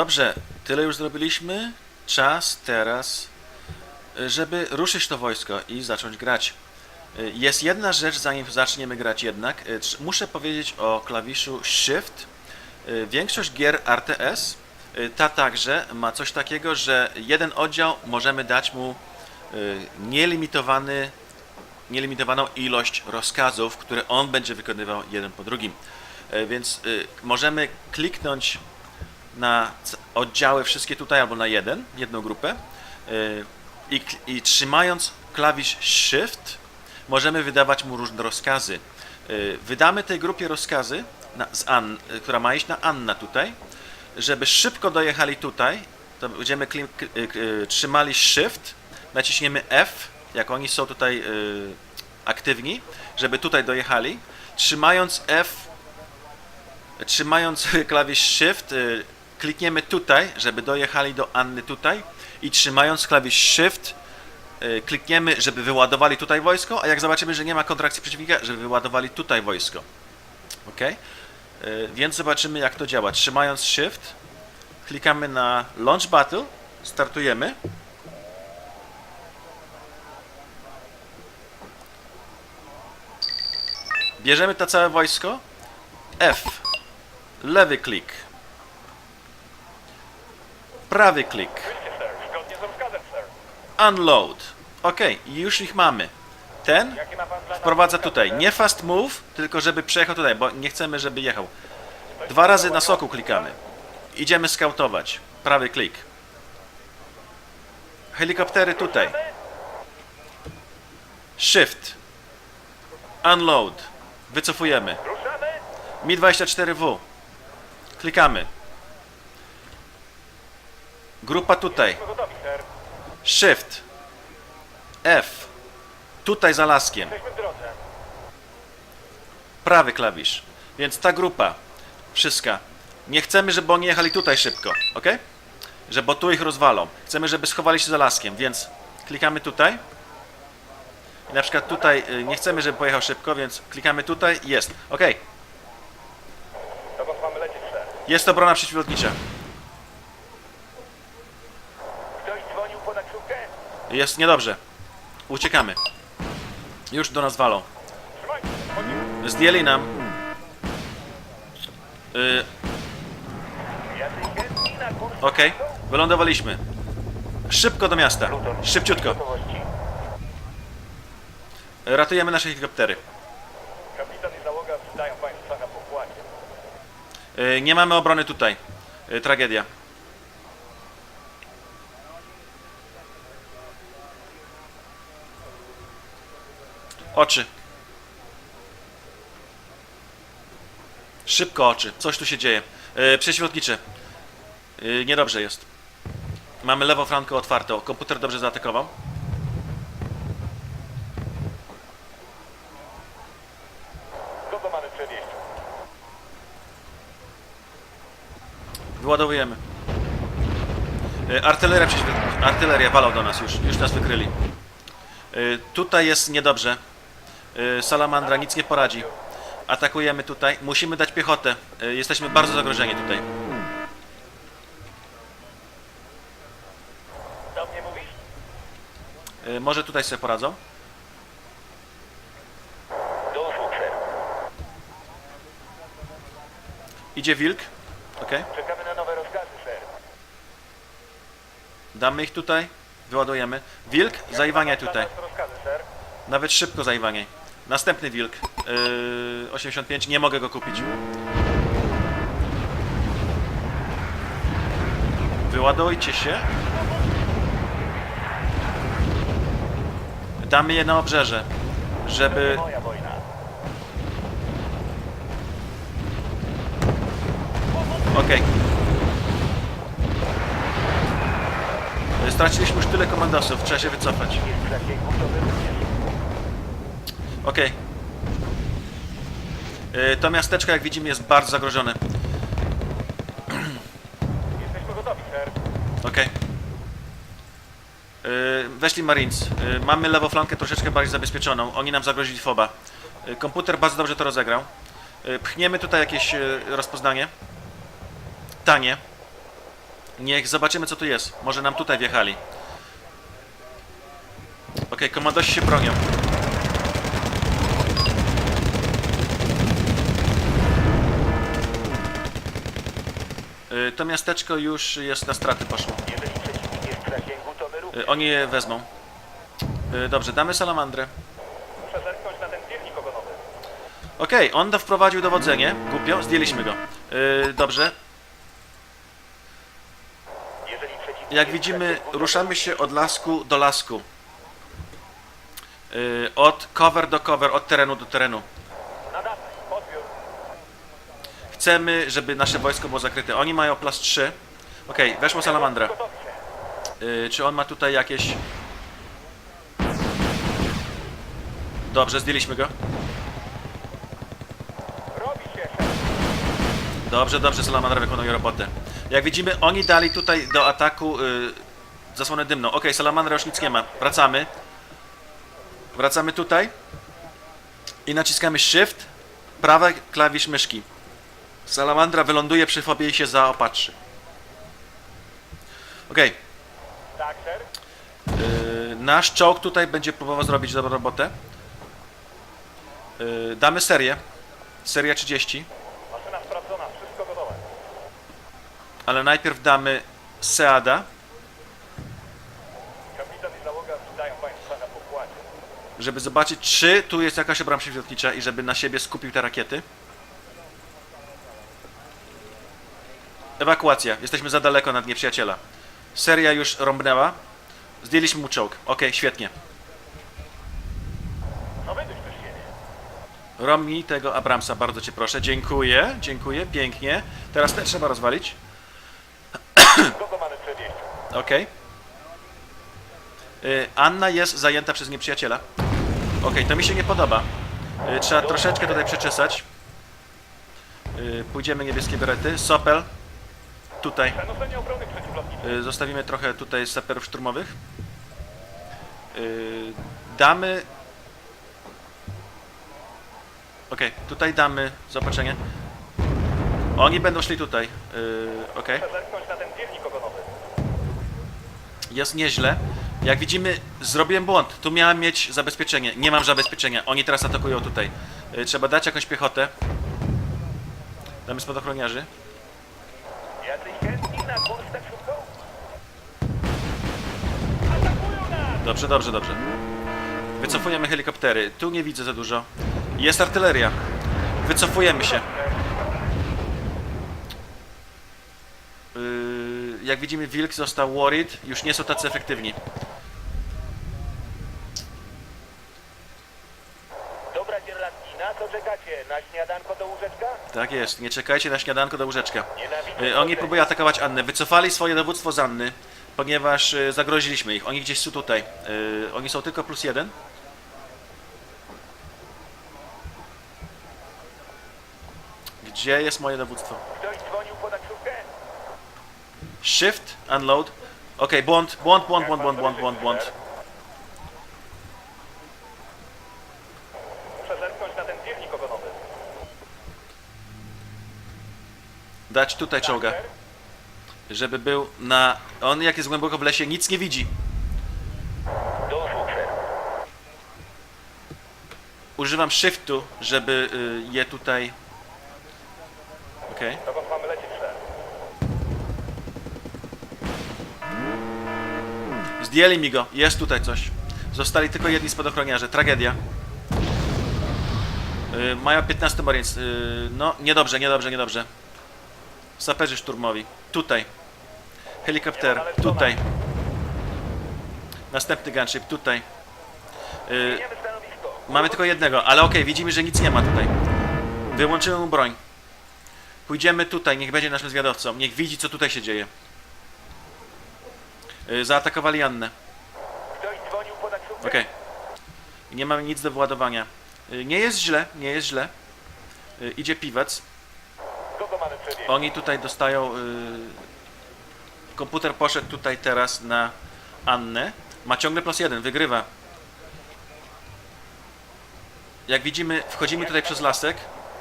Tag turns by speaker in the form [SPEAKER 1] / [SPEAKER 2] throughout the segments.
[SPEAKER 1] Dobrze, tyle już zrobiliśmy. Czas teraz, y, żeby ruszyć to wojsko i zacząć grać. Y, Jest jedna rzecz, zanim zaczniemy grać jednak. Y, Muszę powiedzieć o klawiszu Shift. Większość gier RTS, ta także, ma coś takiego, że jeden oddział możemy dać mu nielimitowany, nielimitowaną ilość rozkazów, które on będzie wykonywał jeden po drugim. Więc możemy kliknąć na oddziały wszystkie tutaj albo na jeden, jedną grupę yy, i, i trzymając klawisz Shift możemy wydawać mu różne rozkazy. Yy, Wydamy tej grupie rozkazy, na, z Ann, y, która ma iść na Anna tutaj, żeby szybko dojechali tutaj, to będziemy klim, k- y, k- y, trzymali Shift, naciśniemy F, jak oni są tutaj yy, aktywni, żeby tutaj dojechali. Trzymając F trzymając klawisz Shift, y, klikniemy tutaj, żeby dojechali do Anny tutaj i trzymając klawisz Shift, y, klikniemy, żeby wyładowali tutaj wojsko, a jak zobaczymy, że nie ma kontrakcji przeciwnika, żeby wyładowali tutaj wojsko. Ok? Y, Więc zobaczymy, jak to działa. Trzymając Shift, klikamy na Launch Battle, startujemy. Bierzemy to całe wojsko. F. Lewy klik. Prawy klik. Unload. Ok, już ich mamy. Ten wprowadza tutaj. Nie fast move, tylko żeby przejechał tutaj, bo nie chcemy, żeby jechał. Dwa razy na soku klikamy. Idziemy skautować. Prawy klik. Helikoptery tutaj. Shift. Unload. Wycofujemy.
[SPEAKER 2] Ruszamy?
[SPEAKER 1] Mi-24W. Klikamy. Grupa tutaj. Shift. F. Tutaj za laskiem. Prawy klawisz. Więc ta grupa. Wszystka. Nie chcemy, żeby oni jechali tutaj szybko. Ok? Że bo tu ich rozwalą. Chcemy, żeby schowali się za laskiem, więc klikamy tutaj. I na przykład tutaj y, nie chcemy, żeby pojechał szybko, więc klikamy tutaj jest. Ok. Jest obrona przeciwlotnicza.
[SPEAKER 2] Ktoś dzwonił po taksówkę?
[SPEAKER 1] Jest niedobrze. Uciekamy. Już do nas walą. Zdjęli nam. Y,
[SPEAKER 2] kurs?
[SPEAKER 1] Okej, wylądowaliśmy. Szybko do miasta. Szybciutko. Ratujemy nasze helikoptery.
[SPEAKER 2] Kapitan i załoga państwa na pokładzie.
[SPEAKER 1] Nie mamy obrony tutaj. Y, Tragedia. Oczy. Szybko oczy. Coś tu się dzieje. Yy, Prześwietlicze. Yy, niedobrze jest. Mamy lewą flankę otwartą. Komputer dobrze zaatakował. Wyładowujemy. Y, Artyleria, artyleria walą do nas już. Już nas wykryli. Y, Tutaj jest niedobrze. Y, Salamandra nic nie poradzi. Atakujemy tutaj. Musimy dać piechotę. Y, Jesteśmy bardzo zagrożeni tutaj.
[SPEAKER 2] Do mnie mówisz?
[SPEAKER 1] Może tutaj sobie poradzą?
[SPEAKER 2] Do.
[SPEAKER 1] Idzie wilk. Ok.
[SPEAKER 2] Czekamy na nowe rozkazy, sir.
[SPEAKER 1] Damy ich tutaj. Wyładujemy. Wilk, zaiwaniaj
[SPEAKER 2] Dla
[SPEAKER 1] tutaj. Nawet szybko zaiwaniaj. Następny wilk. Yy, 85. Nie mogę go kupić. Wyładujcie się. Damy je na obrzeże, żeby... Okej. Straciliśmy już tyle komandosów, trzeba się wycofać. Yy, To miasteczko, jak widzimy, jest bardzo zagrożone.
[SPEAKER 2] Jesteśmy gotowi, sir.
[SPEAKER 1] Okej. Yy, Weszli Marines. Yy, Mamy lewą flankę troszeczkę bardziej zabezpieczoną. Oni nam zagrozili foba. Yy, Komputer bardzo dobrze to rozegrał. Yy, Pchniemy tutaj jakieś yy, rozpoznanie. Tanie. Niech zobaczymy co tu jest. Może nam tutaj wjechali. Okej, komandosi się bronią. E, to miasteczko już jest na straty poszło. E, oni je wezmą. E, dobrze, damy salamandrę. Okej, okay, on wprowadził dowodzenie. Głupio, zdjęliśmy go. dobrze. Jak widzimy, ruszamy się od lasku do lasku. od cover do cover, od terenu do terenu. Chcemy, żeby nasze wojsko było zakryte. Oni mają plus 3. Okej, weszło salamandra.
[SPEAKER 2] Gotowi się.
[SPEAKER 1] Y, Czy on ma tutaj jakieś... Dobrze, zdjęliśmy go. Dobrze, dobrze, Salamandra wykonuje robotę. Jak widzimy, oni dali tutaj do ataku y, zasłonę dymną. Ok, Salamandra już nic nie ma. Wracamy. Wracamy tutaj. I naciskamy Shift, prawy klawisz myszki. Salamandra wyląduje przy fobie i się zaopatrzy. Ok,
[SPEAKER 2] Tak, ser.
[SPEAKER 1] y, nasz czołg tutaj będzie próbował zrobić dobrą robotę. Y, damy serię. Seria 30.
[SPEAKER 2] Maszyna sprawdzona, wszystko gotowe.
[SPEAKER 1] Ale najpierw damy Seada.
[SPEAKER 2] Kapitan i załoga witają Państwa na pokładzie.
[SPEAKER 1] żeby zobaczyć, czy tu jest jakaś obrama przeciwlotnicza i żeby na siebie skupił te rakiety. Ewakuacja. Jesteśmy za daleko nad nieprzyjaciela. Seria już rąbnęła. Zdjęliśmy mu czołg. Ok, świetnie.
[SPEAKER 2] No wyduś też siebie.
[SPEAKER 1] Romnij tego Abramsa, bardzo cię proszę. Dziękuję, dziękuję, pięknie. Teraz te trzeba rozwalić. Ok. Y, Anna jest zajęta przez nieprzyjaciela. Ok, to mi się nie podoba. Y, Trzeba troszeczkę tutaj przeczesać. Y, Pójdziemy niebieskie berety. Sopel. Tutaj. Y, Zostawimy trochę tutaj saperów szturmowych. Y, Damy... Ok, tutaj damy zaopatrzenie. Oni będą szli tutaj. Ok.
[SPEAKER 2] Zbiornik ogonowy.
[SPEAKER 1] Jest nieźle. Jak widzimy, zrobiłem błąd. Tu miałem mieć zabezpieczenie. Nie mam zabezpieczenia. Oni teraz atakują tutaj. Y, Trzeba dać jakąś piechotę. Damy spadochroniarzy.
[SPEAKER 2] Jacyś chętni na kurs tak szybko? Atakują nas!
[SPEAKER 1] Dobrze, dobrze, dobrze. Wycofujemy helikoptery. Tu nie widzę za dużo. Jest artyleria. Wycofujemy się. Yy, jak widzimy, Wilk został worried. Już nie są tacy efektywni.
[SPEAKER 2] Dobra na co czekacie? Na śniadanko do łóżeczka?
[SPEAKER 1] Tak jest. Nie czekajcie na śniadanko do łóżeczka.
[SPEAKER 2] Nienawidzę
[SPEAKER 1] Y, Oni próbują atakować Annę. Wycofali swoje dowództwo z Anny, ponieważ y, zagroziliśmy ich. Oni gdzieś są tutaj. Y, Oni są tylko plus jeden. Gdzie jest moje dowództwo? Shift, unload. Okej, błąd, błąd, błąd, błąd, błąd, błąd, błąd, błąd. Dać tutaj czołga, żeby był na... On jak jest głęboko w lesie, nic nie widzi. Używam shiftu, żeby y, je tutaj... Okej.
[SPEAKER 2] Ser?
[SPEAKER 1] Zdjęli mi go. Jest tutaj coś. Zostali tylko jedni spadochroniarze. Tragedia. Yy, mają 15 Marines. Yy, no, niedobrze, niedobrze, niedobrze. Saperzy szturmowi. Tutaj. Helikopter. Tutaj. Następny gunship. Tutaj. Yy,
[SPEAKER 2] stanowisko.
[SPEAKER 1] mamy tylko jednego, ale okej, widzimy, że nic nie ma tutaj. Wyłączymy mu broń. Pójdziemy tutaj, niech będzie naszym zwiadowcą. Niech widzi, co tutaj się dzieje. Yy, zaatakowali Annę. Okej. Nie mamy nic do wyładowania. Y, Nie jest źle, nie jest źle. Y, Idzie piwec. Oni tutaj dostają... Komputer poszedł tutaj teraz na Annę. Ma ciągle plus jeden, wygrywa. Jak widzimy, wchodzimy tutaj przez lasek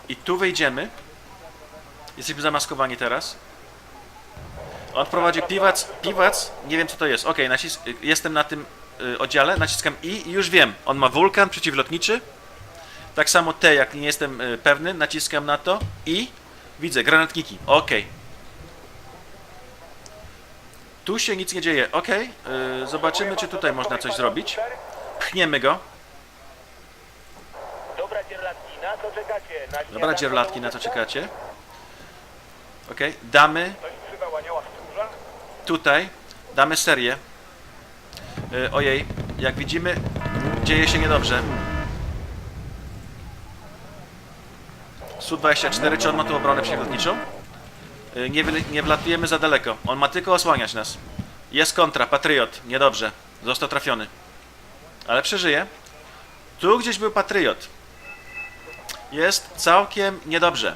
[SPEAKER 1] i tu wejdziemy. Jesteśmy zamaskowani teraz. On prowadzi piwac, piwac, nie wiem co to jest. Okej, nacis- jestem na tym y, oddziale, naciskam I i już wiem. On ma wulkan przeciwlotniczy. Tak samo T, jak nie jestem y, pewny, naciskam na to i widzę granatniki. Okej. Tu się nic nie dzieje. Okej, y, zobaczymy czy tutaj można coś zrobić. Pchniemy go.
[SPEAKER 2] Dobra, dzierlatki, na co czekacie? Na
[SPEAKER 1] Dobra,
[SPEAKER 2] śniadanie
[SPEAKER 1] dzierlatki, na co
[SPEAKER 2] załóżka?
[SPEAKER 1] czekacie? Okej, damy tutaj, damy serię. Y, ojej, jak widzimy, dzieje się niedobrze. Su-24, czy on ma tu obronę przeciwlotniczą? Y, nie, nie wlatujemy za daleko. On ma tylko osłaniać nas. Jest kontra, Patriot. Niedobrze. Został trafiony. Ale przeżyje. Tu gdzieś był Patriot. Jest całkiem niedobrze.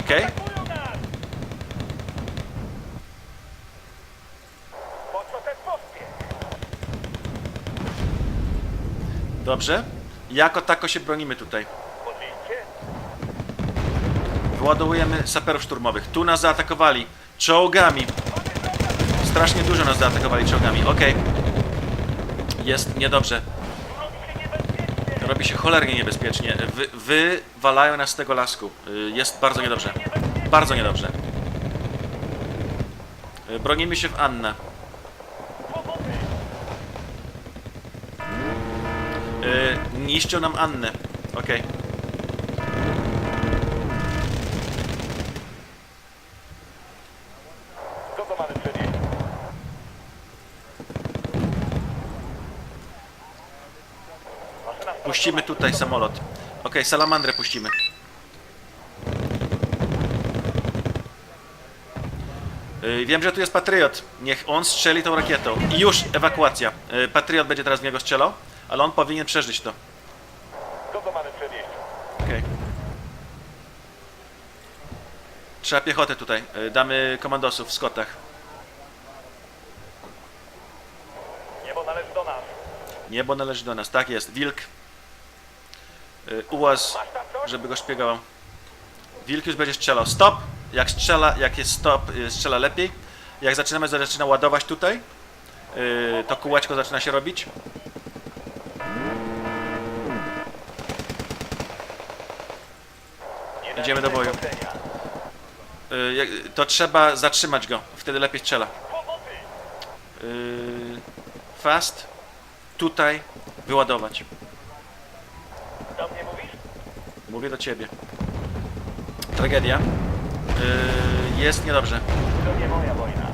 [SPEAKER 1] Okej? Dobrze. Jako tako się bronimy tutaj. Wyładowujemy saperów szturmowych. Tu nas zaatakowali. Czołgami. Strasznie dużo nas zaatakowali czołgami. Okej. Jest niedobrze.
[SPEAKER 2] Robi się
[SPEAKER 1] cholernie niebezpiecznie. Wy, wywalają nas z tego lasku. Y, Jest bardzo niedobrze. Bardzo niedobrze. Y, Bronimy się w Anna. Niszczą nam Annę. Okej.
[SPEAKER 2] Maszyna
[SPEAKER 1] Puścimy tutaj samolot. Okej, salamandrę puścimy. Yy, Wiem, że tu jest Patriot. Niech on strzeli tą rakietą. I już ewakuacja. Yy, Patriot będzie teraz w niego strzelał, ale on powinien przeżyć to.
[SPEAKER 2] Kogo mamy przenieść?
[SPEAKER 1] Okej. Trzeba piechotę tutaj. Yy, Damy komandosów w skotach.
[SPEAKER 2] Niebo należy do nas.
[SPEAKER 1] Niebo należy do nas. Tak jest. Wilk. Yy, Ułaz, żeby go szpiegował. Wilk już będzie strzelał. Stop! Jak strzela, jak jest stop, yy, strzela lepiej. Jak zaczynamy, zaczyna ładować tutaj, to kółeczko zaczyna się robić. Idziemy do boju. Jak- to trzeba zatrzymać go, wtedy lepiej strzela. Yy, fast, tutaj, wyładować.
[SPEAKER 2] Do mnie mówisz?
[SPEAKER 1] Mówię do ciebie. Tragedia. Yy, jest niedobrze.
[SPEAKER 2] To nie moja wojna.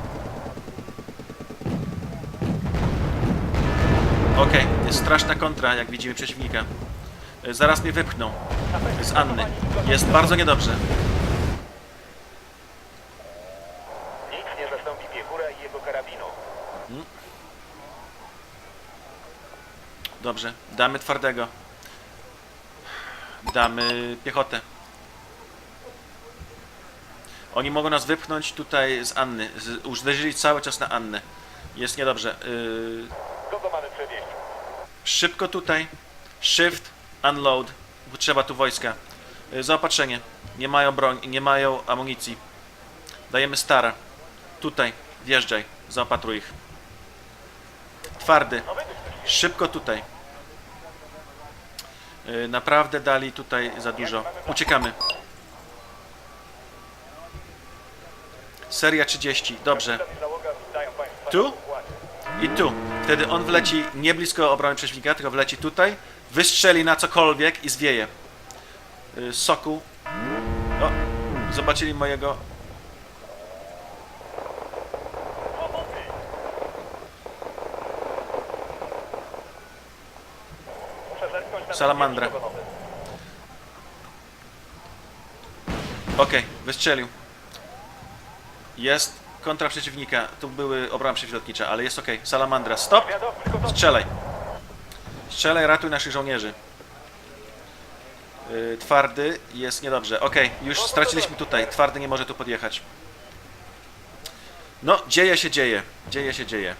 [SPEAKER 1] Okej, jest straszna kontra, jak widzimy przeciwnika. Zaraz mnie wypchną z Anny. Jest bardzo niedobrze.
[SPEAKER 2] Nic nie zastąpi piechura i jego karabinu.
[SPEAKER 1] Dobrze, damy twardego. Damy piechotę. Oni mogą nas wypchnąć tutaj z Anny. Z, uderzyli cały czas na Annę. Jest niedobrze. Yy, szybko tutaj. Shift, unload. Trzeba tu wojska. Yy, zaopatrzenie. Nie mają broń, nie mają amunicji. Dajemy stara. Tutaj, wjeżdżaj. Zaopatruj ich. Twardy. Szybko tutaj. Yy, Naprawdę dali tutaj za dużo. Uciekamy. Seria 30. Dobrze. Tu? I tu. Wtedy on wleci nie blisko obrony przeciwnika, tylko wleci tutaj, wystrzeli na cokolwiek i zwieje. Yy, Soku. O, zobaczyli mojego.
[SPEAKER 2] Pomocy! Muszę zerknąć na
[SPEAKER 1] Salamandra. Okej, wystrzelił. Jest kontra przeciwnika. Tu były obrony przeciwlotnicze, ale jest okej. Salamandra, stop! Strzelaj. Strzelaj, ratuj naszych żołnierzy. Yy, twardy jest niedobrze. Okej, już straciliśmy tutaj. Twardy nie może tu podjechać. No, dzieje się, dzieje. Dzieje się, dzieje.